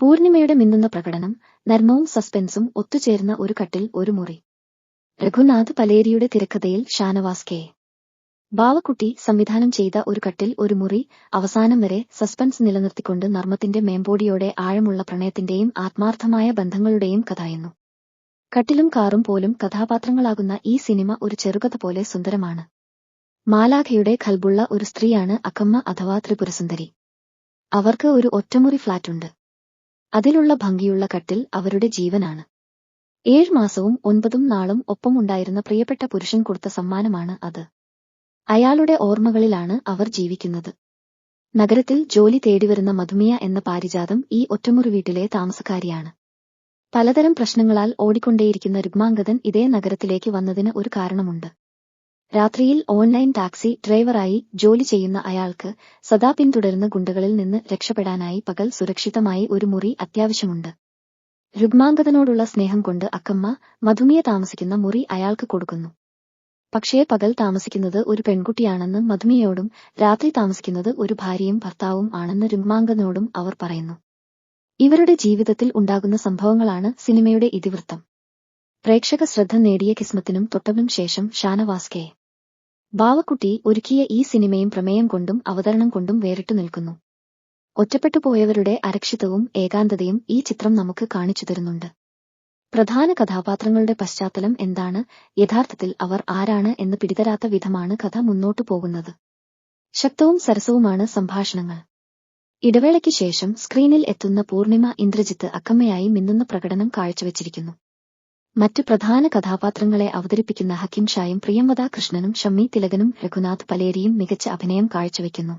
പൂർണിമയുടെ മിന്നുന്ന പ്രകടനം നർമ്മവും സസ്പെൻസും ഒത്തുചേർന്ന ഒരു കട്ടിൽ ഒരു മുറി. രഘുനാഥ് പലേരിയുടെ തിരക്കഥയിൽ ഷാനവാസ് കെ. ബാവക്കുട്ടി സംവിധാനം ചെയ്ത ഒരു കട്ടിൽ ഒരു മുറി അവസാനം വരെ സസ്പെൻസ് നിലനിർത്തിക്കൊണ്ട് നർമ്മത്തിന്റെ മേമ്പോടിയോടെ ആഴമുള്ള പ്രണയത്തിന്റെയും ആത്മാർത്ഥമായ ബന്ധങ്ങളുടെയും കഥയെന്നു. കട്ടിലും കാറും പോലും കഥാപാത്രങ്ങളാകുന്ന ഈ സിനിമ ഒരു ചെറുകഥ പോലെ സുന്ദരമാണ്. മാലാഖയുടെ ഖൽബുള്ള ഒരു സ്ത്രീയാണ് അക്കമ്മ അഥവാ ത്രിപുരസുന്ദരി. അവർക്ക് ഒരു ഒറ്റമുറി ഫ്ളാറ്റുണ്ട്. അതിലുള്ള ഭംഗിയുള്ള കട്ടിൽ അവരുടെ ജീവനാണ്. ഏഴ് മാസവും ഒൻപതും നാളും ഒപ്പമുണ്ടായിരുന്ന പ്രിയപ്പെട്ട പുരുഷൻ കൊടുത്ത സമ്മാനമാണ് അത്. അയാളുടെ ഓർമ്മകളിലാണ് അവർ ജീവിക്കുന്നത്. നഗരത്തിൽ ജോലി തേടിവരുന്ന മധുമിയ എന്ന പാരിജാതം ഈ ഒറ്റമുറി വീട്ടിലെ താമസക്കാരിയാണ്. പലതരം പ്രശ്നങ്ങളാൽ ഓടിക്കൊണ്ടേയിരിക്കുന്ന രുഗ്മാംഗതൻ ഇതേ നഗരത്തിലേക്ക് വന്നതിന് ഒരു കാരണമുണ്ട്. രാത്രിയിൽ ഓൺലൈൻ ടാക്സി ഡ്രൈവറായി ജോലി ചെയ്യുന്ന അയാൾക്ക് സദാ പിന്തുടരുന്ന ഗുണ്ടകളിൽ നിന്ന് രക്ഷപ്പെടാനായി പകൽ സുരക്ഷിതമായി ഒരു മുറി അത്യാവശ്യമുണ്ട്. രുഗ്മാംഗതനോടുള്ള സ്നേഹം കൊണ്ട് അക്കമ്മ മധുമിയെ താമസിക്കുന്ന മുറി അയാൾക്ക് കൊടുക്കുന്നു. പക്ഷേ പകൽ താമസിക്കുന്നത് ഒരു പെൺകുട്ടിയാണെന്ന് മധുമിയോടും രാത്രി താമസിക്കുന്നത് ഒരു ഭാര്യയും ഭർത്താവും ആണെന്ന് രുഗ്മാംഗതനോടും അവർ പറയുന്നു. ഇവരുടെ ജീവിതത്തിൽ ഉണ്ടാകുന്ന സംഭവങ്ങളാണ് സിനിമയുടെ ഇതിവൃത്തം. പ്രേക്ഷക ശ്രദ്ധ നേടിയ കിസ്മത്തിനും തൊട്ടതിനും ശേഷം ഷാനവാസ് കെ. ബാവക്കുട്ടി ഒരുക്കിയ ഈ സിനിമയും പ്രമേയം കൊണ്ടും അവതരണം കൊണ്ടും വേറിട്ടു നിൽക്കുന്നു. ഒറ്റപ്പെട്ടുപോയവരുടെ അരക്ഷിതവും ഏകാന്തതയും ഈ ചിത്രം നമുക്ക് കാണിച്ചു തരുന്നുണ്ട്. പ്രധാന കഥാപാത്രങ്ങളുടെ പശ്ചാത്തലം എന്താണ്? യഥാർത്ഥത്തിൽ അവർ ആരാണ് എന്ന് പിടിതരാത്ത വിധമാണ് കഥ മുന്നോട്ടു പോകുന്നത്. ശക്തവും സരസവുമാണ് സംഭാഷണങ്ങൾ. ഇടവേളയ്ക്ക് ശേഷം സ്ക്രീനിൽ എത്തുന്ന പൂർണിമ ഇന്ദ്രജിത്ത് അക്കമ്മയായി മിന്നുന്ന പ്രകടനം കാഴ്ചവെച്ചിരിക്കുന്നു. മറ്റു പ്രധാന കഥാപാത്രങ്ങളെ അവതരിപ്പിക്കുന്ന ഹക്കിം ഷായും പ്രിയംവദ കൃഷ്ണനും ഷമ്മി തിലകനും രഘുനാഥ് പലേരിയും മികച്ച അഭിനയം കാഴ്ചവെക്കുന്നു.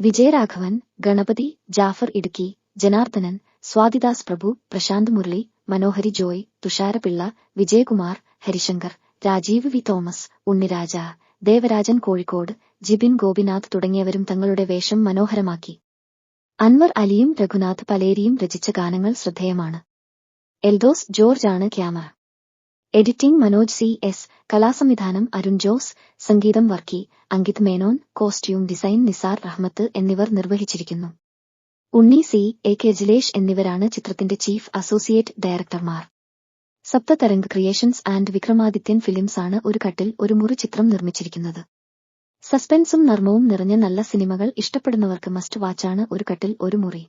വിജയരാഘവൻ ഗണപതി ജാഫർ ഇടുക്കി ജനാർദ്ദനൻ സ്വാതിദാസ് പ്രഭു പ്രശാന്ത് മുരളി മനോഹരി ജോയ് തുഷാരപിള്ള വിജയകുമാർ ഹരിശങ്കർ രാജീവ് വി തോമസ് ഉണ്ണിരാജ ദേവരാജൻ കോഴിക്കോട് ജിബിൻ ഗോപിനാഥ് തുടങ്ങിയവരും തങ്ങളുടെ വേഷം മനോഹരമാക്കി. അൻവർ അലിയും രഘുനാഥ് പലേരിയും രചിച്ച ഗാനങ്ങൾ ശ്രദ്ധേയമാണ്. എൽദോസ് ജോർജ് ആണ് camera editing Manoj C S കലാസംവിധാനം Arun Jose സംഗീതം വർക്കി അങ്കിത് മേനോൻ കോസ്റ്റ്യൂം ഡിസൈൻ നിസാർ റഹ്മത്ത് എന്നിവർ നിർവഹിച്ചിരിക്കുന്നു. Unni C A K Jilesh എന്നിവരാണ് ചിത്രത്തിന്റെ chief associate ഡയറക്ടർമാർ. Sapthatharang creations and Vikramadithyan films ആണ് ഒരു കട്ടിൽ ഒരു മുറി ചിത്രം നിർമ്മിച്ചിരിക്കുന്നത്. സസ്പെൻസും നർമ്മവും നിറഞ്ഞ നല്ല സിനിമകൾ ഇഷ്ടപ്പെടുന്നവർക്ക് മസ്റ്റ് വാച്ചാണ് ഒരു കട്ടിൽ ഒരു മുറി.